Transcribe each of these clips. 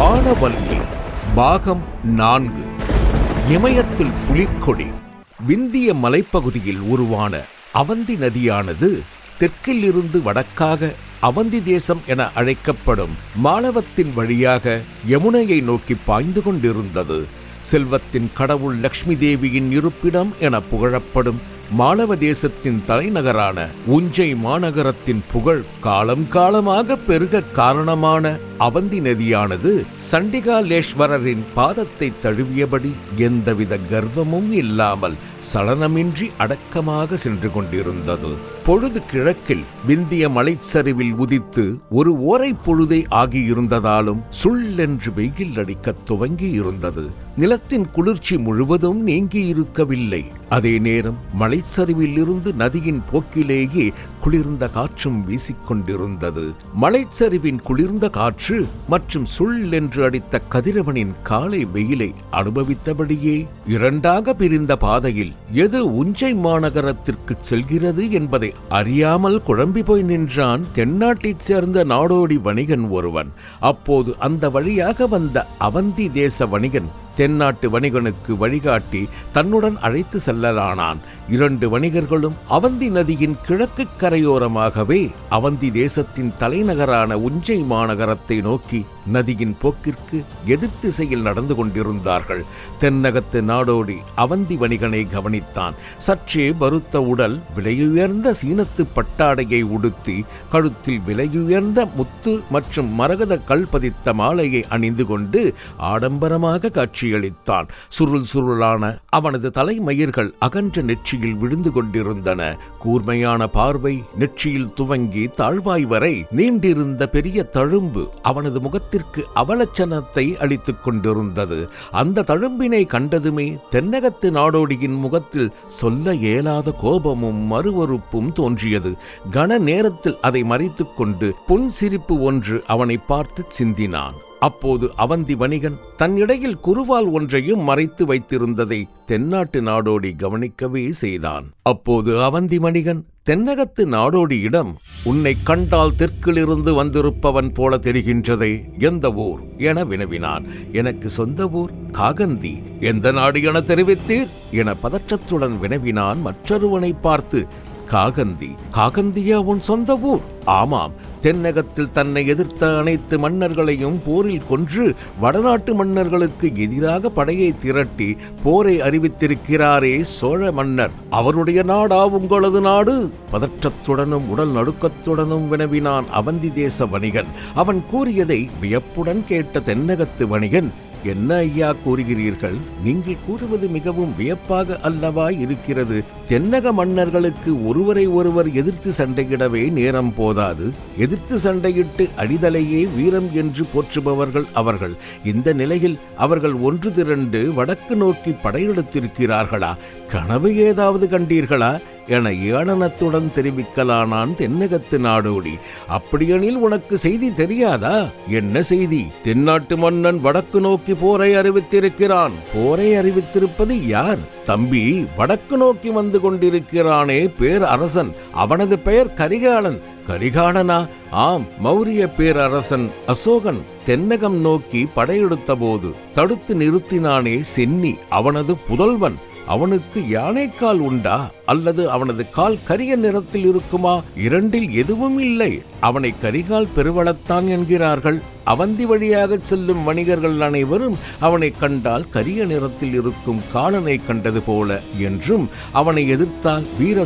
வானவல்லி பாகம் நான்கு. இமயத்தில் புலிக்கொடி விந்திய மலைப்பகுதியில் உருவான அவந்தி நதியானது தெற்கில் இருந்து வடக்காக அவந்தி தேசம் என அழைக்கப்படும் மாளவத்தின் வழியாக யமுனையை நோக்கி பாய்ந்து கொண்டிருந்தது. செல்வத்தின் கடவுள் லக்ஷ்மி தேவியின் இருப்பிடம் என புகழப்படும் மாளவ தேசத்தின் தலைநகரான உஞ்சை மாநகரத்தின் புகழ் காலம் காலமாக பெருக காரணமான அவந்தி நதியானது சண்டிகாலேஸ்வரரின் பாதத்தை தழுவியபடி எந்தவித கர்வமும் இல்லாமல் சலனமின்றி அடக்கமாக சென்று கொண்டிருந்தது. பொழுது கிழக்கில் விந்திய மலைச்சரிவில் உதித்து ஒரு ஓரை பொழுதே ஆகியிருந்ததாலும் சுள்ளென்று வெயில் அடிக்கத் துவங்கி இருந்தது நிலத்தின் குளிர்ச்சி முழுவதும் நீங்கி இருக்கவில்லை அதே நேரம் மலைச்சரிவில் இருந்து நதியின் போக்கிலேயே குளிர்ந்த காற்றும் வீசிக்கொண்டிருந்தது. மலைச்சரிவின் குளிர்ந்த காற்று மற்றும் சுள் என்று அடித்த கதிரவனின் காலை வெயிலை அனுபவித்தபடியே இரண்டாக பிரிந்த பாதையில் எது உஞ்சை மாநகரத்திற்கு செல்கிறது என்பதை அறியாமல் குழம்பி போய் நின்றான் தென்னாட்டைச் சேர்ந்த நாடோடி வணிகன் ஒருவன். அப்போது அந்த வழியாக வந்த அவந்தி தேச வணிகன் தென்னாட்டு வணிகனுக்கு வழிகாட்டி தன்னுடன் அழைத்து செல்லலானான். இரண்டு வணிகர்களும் அவந்தி நதியின் கிழக்கு கரையோரமாகவே அவந்தி தேசத்தின் தலைநகரான உஞ்சை மாநகரத்தை நோக்கி நதியின் போக்கிற்கு எதிர் திசையில் நடந்து கொண்டிருந்தார்கள். தென்னகத்து நாடோடி அவந்தி வணிகனை கவனித்தான். சற்றே பருத்த உடல் விலையுயர்ந்த சீனத்து பட்டாடையை உடுத்தி கழுத்தில் விலையுயர்ந்த முத்து மற்றும் மரகத கல் பதித்த மாலையை அணிந்து கொண்டு ஆடம்பரமாக காட்சியளித்தான். சுருள் சுருளான அவனது தலைமயிர்கள் அகன்ற நெற்றியில் விழுந்து கொண்டிருந்தன. கூர்மையான பார்வை நெற்றியில் துவங்கி தாழ்வாய் வரை நீண்டிருந்த பெரிய தழும்பு அவனது முகத்தில் மனதிற்கு அவலட்சணத்தை அளித்துக் கொண்டிருந்தது. அந்த தழும்பினை கண்டதுமே தென்னகத்து நாடோடியின் முகத்தில் சொல்ல இயலாத கோபமும் மறுவறுப்பும் தோன்றியது. கன நேரத்தில் அதை மறைத்துக் கொண்டு புன்சிரிப்பு ஒன்று அவனை பார்த்து சிந்தினான். அப்போது அவந்தி வணிகன் தன்னிடையில் குருவால் ஒன்றையும் மறைத்து வைத்திருந்ததை தென்னாட்டு நாடோடி கவனிக்கவே செய்தான். அப்போது அவந்தி வணிகன் தென்னகத்து நாடோடியிடம் உன்னை கண்டால் தெற்கிலிருந்து வந்திருப்பவன் போல தெரிகின்றதே எந்த ஊர்? என வினவினான். எனக்கு சொந்த ஊர் காகந்தி. எந்த நாடு என தெரிவித்தீர்? என பதற்றத்துடன் வினவினான் மற்றொருவனை பார்த்து காகந்தி. காகந்தியா உன் சொந்த ஊர்? ஆமாம். தென்னகத்தில் தன்னை எதிர்த்த அனைத்து மன்னர்களையும் போரில் கொன்று வடநாட்டு மன்னர்களுக்கு எதிராக படையை திரட்டி போரை அறிவித்திருக்கிறாரே சோழ மன்னர். அவருடைய நாடா உங்களது நாடு? பதற்றத்துடனும் உடல் நடுக்கத்துடனும் வினவினான் அவந்தி தேச வணிகன். அவன் கூறியதை வியப்புடன் கேட்ட தென்னகத்து வணிகன் என்ன ஐயா கூறுகிறீர்கள்? நீங்கள் கூறுவது மிகவும் வியப்பாக அல்லவா இருக்கிறது. தென்னக மன்னர்களுக்கு ஒருவரை ஒருவர் எதிர்த்து சண்டையிடவே நேரம் போதாது. எதிர்த்து சண்டையிட்டு அடிதலையே வீரம் என்று போற்றுபவர்கள் அவர்கள். இந்த நிலையில் அவர்கள் ஒன்று திரண்டு வடக்கு நோக்கி படையெடுத்திருக்கிறார்களா? கனவு ஏதாவது கண்டீர்களா? என ஏளனத்துடன் தெரிவிக்கலானான் தென்னகத்து நாடோடி. அப்படியெனில் உனக்கு செய்தி தெரியாதா? என்ன செய்தி? தென்னாட்டு மன்னன் வடக்கு நோக்கி போரை அறிவித்திருக்கிறான். போரை அறிவித்திருப்பது யார்? தம்பி வடக்கு நோக்கி வந்து கொண்டிருக்கிறானே பேர் அரசன் அவனது பெயர் கரிகாலன். கரிகாலனா? ஆம் மௌரிய பேரரசன் அசோகன். தென்னகம் நோக்கி படையெடுத்த போது தடுத்து நிறுத்தினானே சென்னி அவனது புதல்வன். அவனுக்கு யானைக்கால் உண்டா? அல்லது அவனது கால் கரிய நிறத்தில் இருக்குமா? இரண்டில் எதுவும் இல்லை. அவனை கரிகால் பெருவளத்தான் என்கிறார்கள். அவந்தி வழியாக செல்லும் வணிகர்கள் அனைவரும் அவனை கண்டால் கரிய நிறத்தில் இருக்கும் காலனை கண்டது போல என்றும் அவனை எதிர்த்தால் வீர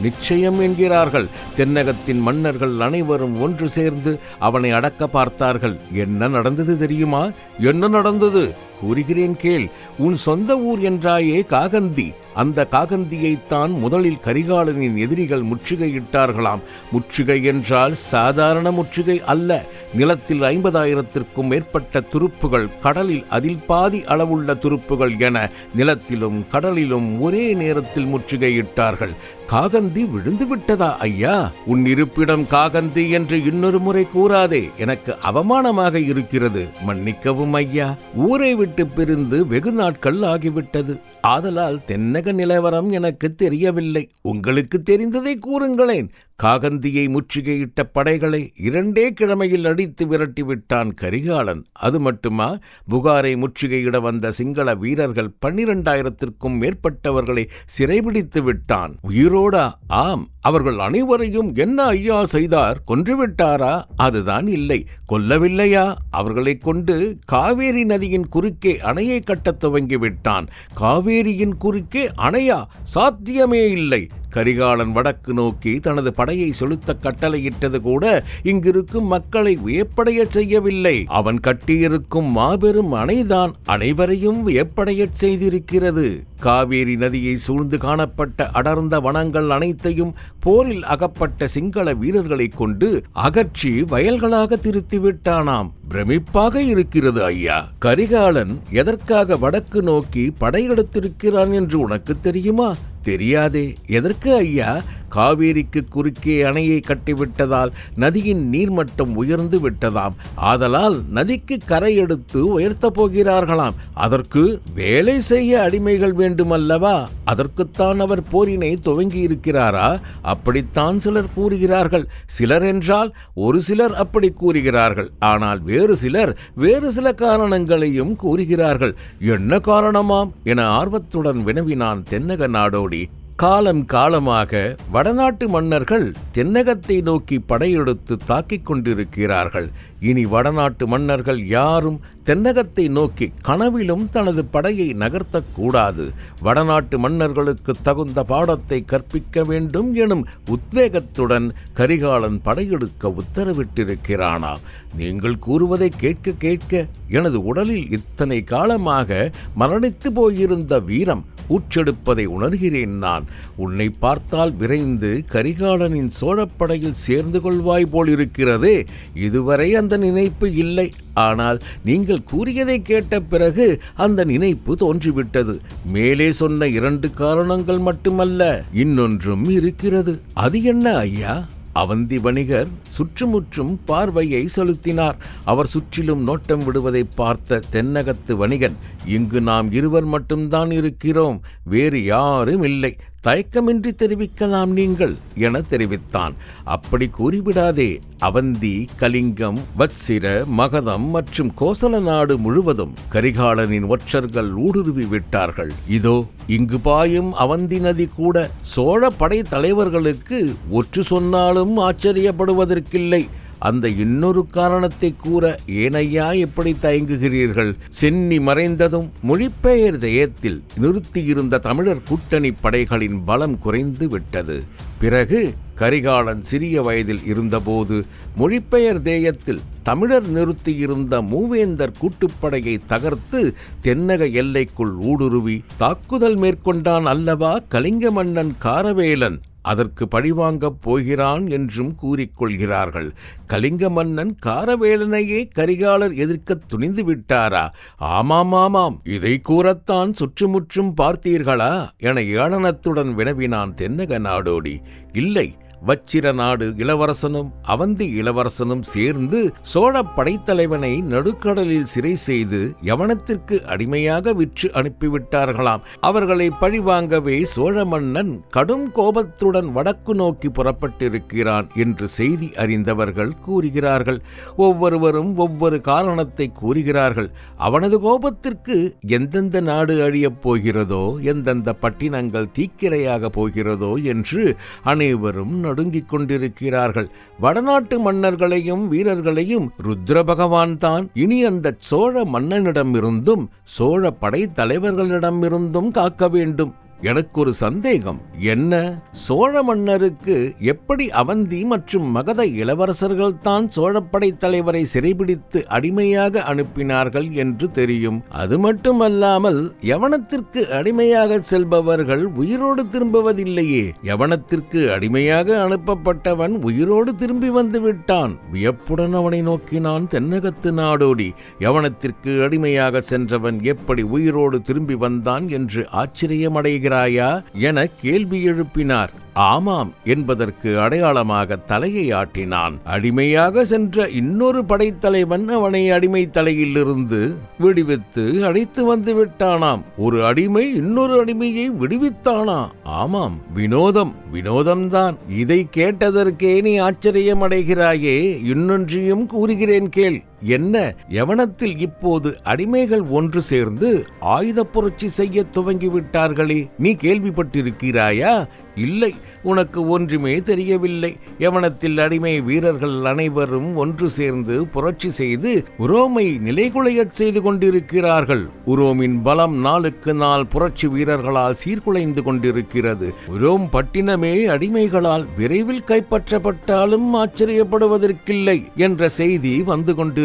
நிச்சயம் என்கிறார்கள். தென்னகத்தின் மன்னர்கள் அனைவரும் ஒன்று சேர்ந்து அவனை அடக்க பார்த்தார்கள். என்ன நடந்தது தெரியுமா? என்ன நடந்தது? கூறுகிறேன் கேள். உன் சொந்த ஊர் என்றாயே காகந்தி. அந்த காகந்தியைத்தான் முதலில் கரிகாலனின் எதிரிகள் முற்றுகையிட்டார்களாம். முற்றுகை என்றால் சாதாரண முற்றுகை அல்ல. நிலத்தில் ஐம்பதாயிரத்திற்கும் மேற்பட்ட துருப்புகள் கடலில் அதில் பாதி அளவுள்ள துருப்புகள் என நிலத்திலும் கடலிலும் ஒரே நேரத்தில் முற்றுகையிட்டார்கள். காகந்தி விழுந்து விட்டதா ஐயா? உன் இருப்பிடம் காகந்தி என்று இன்னொரு முறை கூறாதே. எனக்கு அவமானமாக இருக்கிறது. மன்னிக்கவும் ஐயா. ஊரை விட்டு பிரிந்து வெகு நாட்கள் ஆகிவிட்டது. ஆதலால் தென்னக நிலவரம் எனக்கு தெரியவில்லை. உங்களுக்கு தெரிந்ததை கூறுங்களேன். காகந்தியை முற்றுகையிட்ட படைகளை இரண்டே கிழமையில் அடித்து விரட்டிவிட்டான் கரிகாலன். அது மட்டுமா? புகாரை முற்றுகையிட வந்த சிங்கள வீரர்கள் பன்னிரண்டாயிரத்திற்கும் மேற்பட்டவர்களை சிறைபிடித்து விட்டான். உயிரோடா? ஆம். அவர்கள் அனைவரையும் என்ன ஐயா செய்தார்? கொன்றுவிட்டாரா? அதுதான் இல்லை. கொல்லவில்லையா? அவர்களைக் கொண்டு காவேரி நதியின் குறுக்கே அணையை கட்டத் துவங்கி விட்டான். காவேரியின் குறுக்கே அணையா? சாத்தியமே இல்லை. கரிகாலன் வடக்கு நோக்கி தனது படையை செலுத்த கட்டளையிட்டது கூட இங்கிருக்கும் மக்களை வியப்படையச் செய்யவில்லை. அவன் கட்டியிருக்கும் மாபெரும் அணைதான் அனைவரையும் வியப்படையச் செய்திருக்கிறது. காவேரி நதியை சூழ்ந்து காணப்பட்ட அடர்ந்த வனங்கள் அனைத்தையும் போரில் அகப்பட்ட சிங்கள வீரர்களைக் கொண்டு அகற்றி வயல்களாக திருத்திவிட்டானாம். பிரமிப்பாக இருக்கிறது ஐயா. கரிகாலன் எதற்காக வடக்கு நோக்கி படையெடுத்திருக்கிறான் என்று உனக்கு தெரியுமா? தெரியாதே. எதற்கு ஐயா? காவேரிக்கு குறுக்கே அணையை கட்டிவிட்டதால் நதியின் நீர்மட்டம் உயர்ந்து விட்டதாம். ஆதலால் நதிக்கு கரை எடுத்து உயர்த்தப் போகிறார்களாம். அதற்கு வேலை செய்ய அடிமைகள் வேண்டுமல்லவா? அதற்குத்தான் அவர் போரினை துவங்கி இருக்கிறாரா அப்படித்தான் சிலர் கூறுகிறார்கள். சிலர் என்றால் ஒரு சிலர் அப்படி கூறுகிறார்கள். ஆனால் வேறு சிலர் வேறு சில காரணங்களையும் கூறுகிறார்கள். என்ன காரணமாம்? என ஆர்வத்துடன் வினவினான் தென்னக நாடோடி. காலம் காலமாக வடநாட்டு மன்னர்கள் தென்னகத்தை நோக்கி படையெடுத்து தாக்கிக் கொண்டிருக்கிறார்கள். இனி வடநாட்டு மன்னர்கள் யாரும் தென்னகத்தை நோக்கி கனவிலும் தனது படையை நகர்த்தக்கூடாது. வடநாட்டு மன்னர்களுக்கு தகுந்த பாடத்தை கற்பிக்க வேண்டும் எனும் உத்வேகத்துடன் கரிகாலன் படையெடுக்க உத்தரவிட்டிருக்கிறானாம் நீங்கள் கூறுவதை கேட்க கேட்க எனது உடலில் இத்தனை காலமாக மரணித்து போயிருந்த வீரம் ஊற்றெடுப்பதை உணர்கிறேன் நான். உன்னை பார்த்தால் விரைந்து கரிகாலனின் சோழப்படையில் சேர்ந்து கொள்வாய் போலிருக்கிறதே. இதுவரை அந்த நினைப்பு இல்லை. ஆனால் நீங்கள் கூறியதை கேட்ட பிறகு அந்த நினைப்பு தோன்றிவிட்டது. மேலே சொன்ன இரண்டு காரணங்கள் மட்டுமல்ல இன்னொன்றும் இருக்கிறது. அது என்ன ஐயா? அவந்தி வணிகர் சுற்றுமுற்றும் பார்வையை செலுத்தினார். அவர் சுற்றிலும் நோட்டம் விடுவதை பார்த்த தென்னகத்து வணிகன் இங்கு நாம் இருவர் மட்டும்தான் இருக்கிறோம் வேறு யாரும் இல்லை. தயக்கமின்றி தெரிவிக்கலாம் நீங்கள் என தெரிவித்தான். அப்படி கூறிவிடாதே அவந்தி கலிங்கம் வத்சிர மகதம் மற்றும் கோசல நாடு முழுவதும் கரிகாலனின் ஒற்றர்கள் ஊடுருவி விட்டார்கள். இதோ இங்கு பாயும் அவந்தி நதி கூட சோழ படை தலைவர்களுக்கு ஒற்று சொன்னாலும் ஆச்சரியப்படுவதற்கில்லை. அந்த இன்னொரு காரணத்தை கூற ஏனையா எப்படி தயங்குகிறீர்கள்? சென்னி மறைந்ததும் மொழிபெயர் தயத்தில் நிறுத்தியிருந்த தமிழர் கூட்டணி படைகளின் பலம் குறைந்து விட்டது. பிறகு கரிகாலன் சிறிய வயதில் இருந்தபோது மொழிபெயர் தேயத்தில் தமிழர் நிறுத்தியிருந்த மூவேந்தர் கூட்டுப்படையை தகர்த்து தென்னக எல்லைக்குள் ஊடுருவி தாக்குதல் மேற்கொண்டான் அல்லவா கலிங்க மன்னன் காரவேலன். அதற்கு பழிவாங்கப் போகிறான் என்றும் கூறிக்கொள்கிறார்கள். கலிங்க மன்னன் காரவேலனையே கரிகாலர் எதிர்க்கத் துணிந்து விட்டாரா? ஆமாம் ஆமாம். இதை கூறத்தான் சுற்றுமுற்றும் பார்த்தீர்களா? என ஏளனத்துடன் வினவினான் தென்னக நாடோடி. இல்லை வச்சிர நாடு இளவரசனும் அவந்தி இளவரசனும் சேர்ந்து சோழ படைத்தலைவனை நடுக்கடலில் சிறை செய்து யவனத்திற்கு அடிமையாக விற்று அனுப்பிவிட்டார்களாம். அவர்களை பழிவாங்கவே சோழ மன்னன் கடும் கோபத்துடன் வடக்கு நோக்கி புறப்பட்டிருக்கிறான் என்று செய்தி அறிந்தவர்கள் கூறுகிறார்கள். ஒவ்வொருவரும் ஒவ்வொரு காரணத்தை கூறுகிறார்கள். அவனது கோபத்திற்கு எந்தெந்த நாடு அழியப் போகிறதோ எந்தெந்த பட்டினங்கள் தீக்கிரையாக போகிறதோ என்று அனைவரும் நடுங்கிக் கொண்டிருக்கிறார்கள் வடநாட்டு மன்னர்களையும் வீரர்களையும் ருத்ர பகவான் தான். இனி அந்த சோழ மன்னனிடமிருந்தும் சோழ படைத்தலைவர்களிடமிருந்தும் காக்க வேண்டும். எனக்கு ஒரு சந்தேகம். என்ன? சோழ மன்னருக்கு எப்படி அவந்தி மற்றும் மகத இளவரசர்கள் தான் சோழப்படை தலைவரை சிறைபிடித்து அடிமையாக அனுப்பினார்கள் என்று தெரியும். அது மட்டுமல்லாமல் யவனத்திற்கு அடிமையாக செல்பவர்கள் உயிரோடு திரும்புவதில்லையே. யவனத்திற்கு அடிமையாக அனுப்பப்பட்டவன் உயிரோடு திரும்பி வந்து விட்டான். வியப்புடன் அவனை நோக்கினான் தென்னகத்து நாடோடி. யவனத்திற்கு அடிமையாக சென்றவன் எப்படி உயிரோடு திரும்பி வந்தான் என்று செய்கிறாயா என கேள்வி எழுப்பினார். ஆமாம் என்பதற்கு அடையாளமாக தலையை ஆட்டினான். அடிமையாக சென்ற இன்னொரு படைத்தலைவன் அவனை அடிமை தலையிலிருந்து விடுவித்து அழைத்து வந்து விட்டானாம். ஒரு அடிமை இன்னொரு அடிமையை விடுவித்தானா? ஆமாம் வினோதம் வினோதம்தான். இதை கேட்டதற்கே நீ ஆச்சரியம் அடைகிறாயே இன்னொன்றையும் கூறுகிறேன் கேள். என்ன? யவனத்தில் இப்போது அடிமைகள் ஒன்று சேர்ந்து ஆயுத புரட்சி செய்ய துவங்கிவிட்டார்களே. நீ கேள்விப்பட்டிருக்கிறாயா? இல்லை உனக்கு ஒன்றுமே தெரியவில்லை. யவனத்தில் அடிமை வீரர்கள் அனைவரும் ஒன்று சேர்ந்து புரட்சி செய்து உரோமை நிலைகுலையச் செய்து கொண்டிருக்கிறார்கள். உரோமின் பலம் நாளுக்கு நாள் புரட்சி வீரர்களால் சீர்குலைந்து கொண்டிருக்கிறது. உரோம் பட்டினமே அடிமைகளால் விரைவில் கைப்பற்றப்பட்டாலும் ஆச்சரியப்படுவதற்கில்லை என்ற செய்தி வந்து கொண்டிருக்கிறது.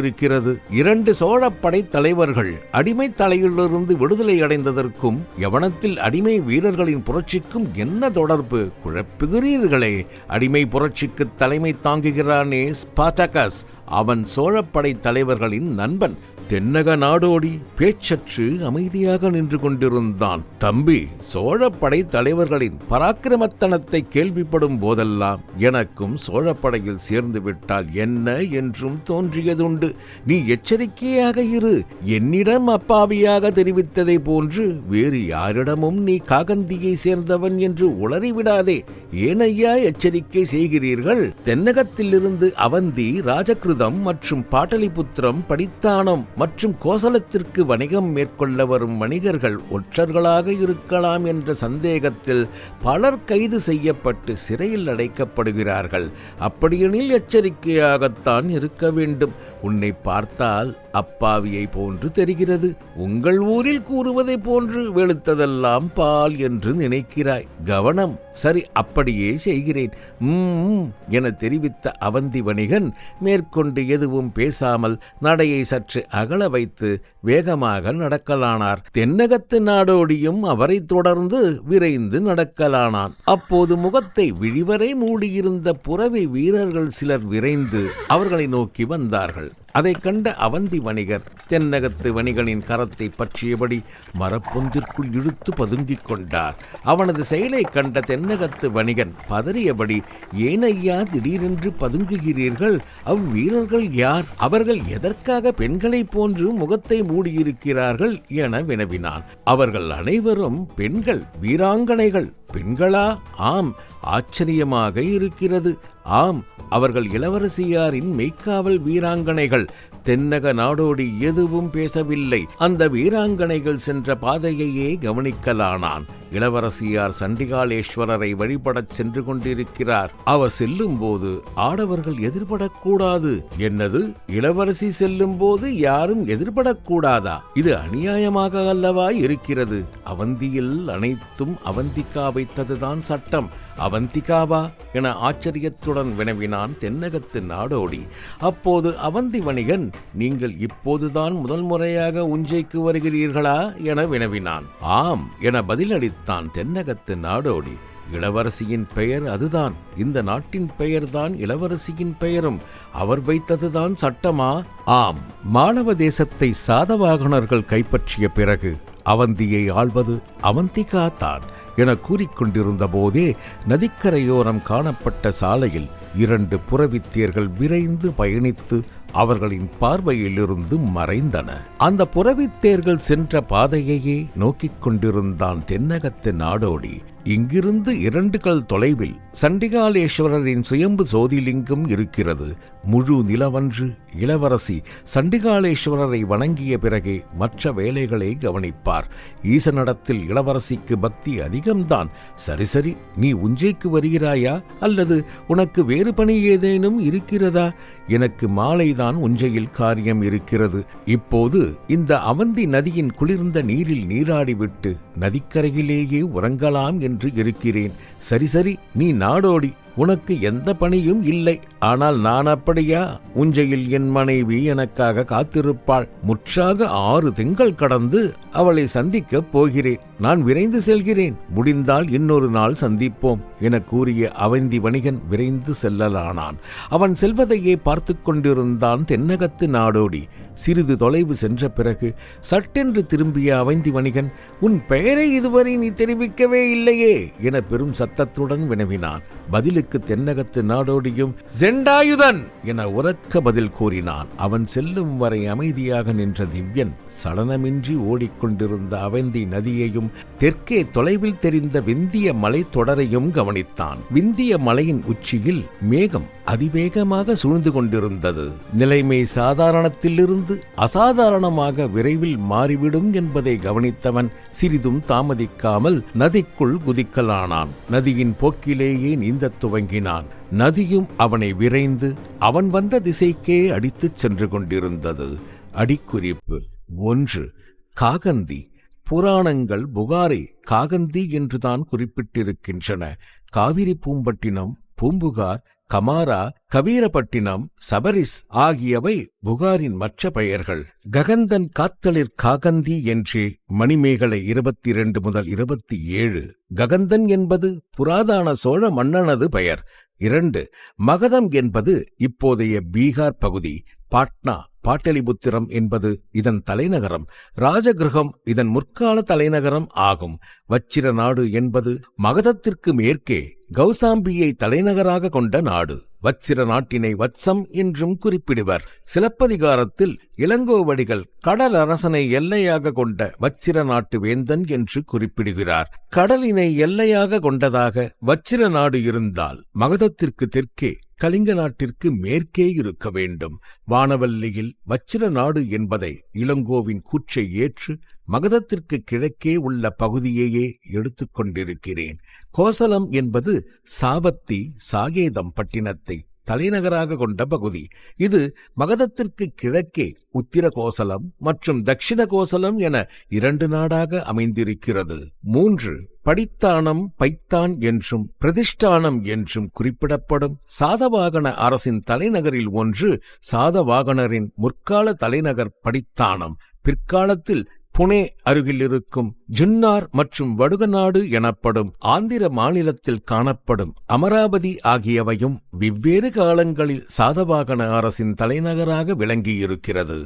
இரண்டு சோழப்படை தலைவர்கள் அடிமை தலையிலிருந்து விடுதலை அடைந்ததற்கும் யவனத்தில் அடிமை வீரர்களின் புரட்சிக்கும் என்ன தொடர்பு? குழப்புகிறீர்களே. அடிமை புரட்சிக்கு தலைமை தாங்குகிறானே ஸ்பாட்டகஸ் அவன் சோழப்படை தலைவர்களின் நண்பன். தென்னக நாடோடி பேச்சற்று அமைதியாக நின்று கொண்டிருந்தான். தம்பி சோழப்படை தலைவர்களின் பராக்கிரமத்தனத்தை கேள்விப்படும் போதெல்லாம் எனக்கும் சோழப்படையில் சேர்ந்து விட்டால் என்ன என்றும் தோன்றியதுண்டு. நீ எச்சரிக்கையாக இரு. என்னிடம் அப்பாவியாக தெரிவித்ததை போன்று வேறு யாரிடமும் நீ காகந்தியை சேர்ந்தவன் என்று உளறிவிடாதே. ஏனையா எச்சரிக்கை செய்கிறீர்கள்? தென்னகத்திலிருந்து அவந்தி ராஜகிருதம் மற்றும் பாட்டலிபுத்திரம் படித்தானம். மற்றும் கோசலத்திற்கு வணிகம் மேற்கொள்ள வரும் வணிகர்கள் ஒற்றர்களாக இருக்கலாம் என்ற சந்தேகத்தில் பலர் கைது செய்யப்பட்டு சிறையில் அடைக்கப்படுகிறார்கள். அப்படியெனில் எச்சரிக்கையாகத்தான் இருக்க வேண்டும். உன்னை பார்த்தால் அப்பாவியை போன்று தெரிகிறது. உங்கள் ஊரில் கூறுவதை போன்று வெளுத்ததெல்லாம் பால் என்று நினைக்கிறாய். கவனம். சரி அப்படியே செய்கிறேன். ம் என தெரிவித்த அவந்தி வணிகன் மேற்கொண்டு எதுவும் பேசாமல் நடையை சற்று அகல வைத்து வேகமாக நடக்கலானார். தென்னகத்து நாடோடியும் அவரை தொடர்ந்து விரைந்து நடக்கலானான். அப்போது முகத்தை விழிவரை மூடியிருந்த புறவி வீரர்கள் சிலர் விரைந்து அவர்களை நோக்கி வந்தார்கள். அதைக் கண்ட அவந்தி வணிகர் தென்னகத்து வணிகனின் கரத்தை பற்றியபடி மரப்பொந்திற்குள் இழுத்து பதுங்கிக் கொண்டார். அவனது செயலை கண்ட தென்னகத்து வணிகன் பதறியபடி ஏனையா திடீரென்று பதுங்குகிறீர்கள்? அவ்வீரர்கள் யார்? அவர்கள் எதற்காக பெண்களைப் போன்று முகத்தை மூடியிருக்கிறார்கள்? என வினவினான். அவர்கள் அனைவரும் பெண்கள் வீராங்கனைகள். பெண்களா? ஆம் ஆச்சரியமாக இருக்கிறது. ஆம் அவர்கள் இளவரசியாரின் மெய்க்காவல் வீராங்கனைகள். தென்னக நாடோடி எதுவும் பேசவில்லை. அந்த வீராங்கனைகள் சென்ற பாதையையே கவனிக்கலானான். இளவரசியார் சண்டிகாலேஸ்வரரை வழிபடச் சென்று கொண்டிருக்கிறார். அவர் செல்லும் போது ஆடவர்கள் எதிர்படக்கூடாது. என்னது? இளவரசி செல்லும் போது யாரும் எதிர்படக்கூடாதா? இது அநியாயமாக அல்லவா இருக்கிறது? அவந்தியில் அனைத்தும் அவந்திக்கா வைத்ததுதான் சட்டம். அவந்திகாவா என ஆச்சரியத்துடன் வினவினான் தென்னகத்து நாடோடி. அப்போது அவந்தி வணிகன் நீங்கள் இப்போதுதான் முதல் முறையாக உஞ்சைக்கு வருகிறீர்களா? என வினவினான். ஆம் என பதிலளித்தான் தென்னகத்து நாடோடி. இளவரசியின் பெயர் அதுதான். இந்த நாட்டின் பெயர்தான் இளவரசியின் பெயரும். அவர் வைத்ததுதான் சட்டமா? ஆம். மாணவ தேசத்தை சாதவாகனர்கள் கைப்பற்றிய பிறகு அவந்தியை ஆள்வது அவந்திகா தான் என கூறிக்கொண்டிருந்த போதே நதிக்கரையோரம் காணப்பட்ட சாலையில் இரண்டு புறவித்தியர்கள் விரைந்து பயணித்து அவர்களின் பார்வையிலிருந்து மறைந்தன. அந்த புறவித்தேர்கள் சென்ற பாதையையே நோக்கிக் கொண்டிருந்தான் தென்னகத்து நாடோடி. இங்கிருந்து இரண்டு கல் தொலைவில் சண்டிகாலேஸ்வரரின் சுயம்பு சோதிலிங்கம் இருக்கிறது. முழு நிலவன்று இளவரசி சண்டிகாலேஸ்வரரை வணங்கிய பிறகே மற்ற வேலைகளை கவனிப்பார். ஈசனிடத்தில் இளவரசிக்கு பக்தி அதிகம்தான். சரி சரி நீ உஞ்சைக்கு வருகிறாயா? அல்லது உனக்கு வேறு பணி ஏதேனும் இருக்கிறதா? எனக்கு மாலைதான் உஞ்சையில் காரியம் இருக்கிறது. இப்போது இந்த அவந்தி நதியின் குளிர்ந்த நீரில் நீராடிவிட்டு நதிக்கரையிலேயே உறங்கலாம் என்று என்று இருக்கிறேன். சரி சரி நீ நாடோடி. உனக்கு எந்த பணியும் இல்லை. ஆனால் நான் அப்படியா? உஞ்சையில் என் மனைவி எனக்காக காத்திருப்பாள். முற்றாக ஆறு திங்கள் கடந்து அவளை சந்திக்கப் போகிறேன். நான் விரைந்து செல்கிறேன். முடிந்தால் இன்னொரு நாள் சந்திப்போம் என கூறிய அவந்தி வணிகன் விரைந்து செல்லலானான். அவன் செல்வதையே பார்த்து கொண்டிருந்தான் தென்னகத்து நாடோடி. சிறிது தொலைவு சென்ற பிறகு சட்டென்று திரும்பிய அவந்தி வணிகன் உன் பெயரை இதுவரை நீ தெரிவிக்கவே இல்லையே என பெரும் சத்தத்துடன் வினவினான். பதிலுக்கு தென்னகத்து நாடோடியும் செண்டாயுதன் என உறக்க பதில் கூறினான். அவன் செல்லும் வரை அமைதியாக நின்ற திவ்யன் சலனமின்றி ஓடிக்கொண்டிருந்த அவந்தி நதியையும் தெற்கே தொலைவில் தெரிந்த விந்திய மலை தொடரையும் கவனித்தான். விந்திய மலையின் உச்சியில் மேகம் அதிவேகமாக சூழ்ந்து கொண்டிருந்தது. நிலைமை சாதாரணத்திலிருந்து அசாதாரணமாக விரைவில் மாறிவிடும் என்பதை கவனித்தவன் சிறிதும் தாமதிக்காமல் நதிக்குள் குதிக்கலானான். நதியின் போக்கிலேயே நீந்தத் துவங்கினான். நதியும் அவனை விரைந்து அவன் வந்த திசைக்கே அடித்துச் சென்று கொண்டிருந்தது. அடிக்குறிப்பு ஒன்று. காகந்தி. புராணங்கள் புகாரை காகந்தி என்றுதான் குறிப்பிட்டிருக்கின்றன. காவிரி பூம்பட்டினம் பூம்புகார் கமாரா கபீரப்பட்டினம் சபரிஸ் ஆகியவை புகாரின் மற்ற பெயர்கள். ககந்தன் காத்தளிர் காகந்தி என்றே மணிமேகலை இருபத்தி இரண்டு முதல் இருபத்தி ஏழு. ககந்தன் என்பது புராதான சோழ மன்னனது பெயர். இரண்டு மகதம் என்பது இப்போதைய பீகார் பகுதி பாட்னா பாட்டலிபுத்திரம் என்பது இதன் தலைநகரம் ராஜகிருகம் இதன் முற்கால தலைநகரம் ஆகும். வச்சிர நாடு என்பது மகதத்திற்கு மேற்கே கௌசாம்பியை தலைநகராக கொண்ட நாடு. வச்சிர நாட்டினை வத்சம் என்றும் குறிப்பிடுவர். சிலப்பதிகாரத்தில் இளங்கோவடிகள் கடல் அரசனை எல்லையாக கொண்ட வச்சிர நாட்டு வேந்தன் என்று குறிப்பிடுகிறார். கடலினை எல்லையாக கொண்டதாக வச்சிர நாடு இருந்தால் மகதத்திற்கு தெற்கே கலிங்க நாட்டிற்கு மேற்கே இருக்க வேண்டும். வானவல்லியில் வச்சிர நாடு என்பதை இளங்கோவின் கூற்றை ஏற்று மகதத்திற்கு கிழக்கே உள்ள பகுதியையே எடுத்துக்கொண்டிருக்கிறேன் கோசலம் என்பது சாவத்தி சாகேதம் பட்டினத்தை தலைநகராக கொண்ட பகுதி. இது மகதத்திற்கு கிழக்கே உத்திர கோசலம் மற்றும் தட்சிண கோசலம் என இரண்டு நாடாக அமைந்திருக்கிறது. மூன்று படித்தானம் பைத்தான் என்றும் பிரதிஷ்டானம் என்றும் குறிப்பிடப்படும். சாதவாகன அரசின் தலைநகரில் ஒன்று சாதவாகனரின் முற்கால தலைநகர் படித்தானம். பிற்காலத்தில் புனே அருகில் இருக்கும் ஜுன்னார் மற்றும் வடுகநாடு எனப்படும் ஆந்திர மாநிலத்தில் காணப்படும் அமராவதி ஆகியவையும் வெவ்வேறு காலங்களில் சாதவாகன அரசின் தலைநகராக விளங்கியிருக்கிறது.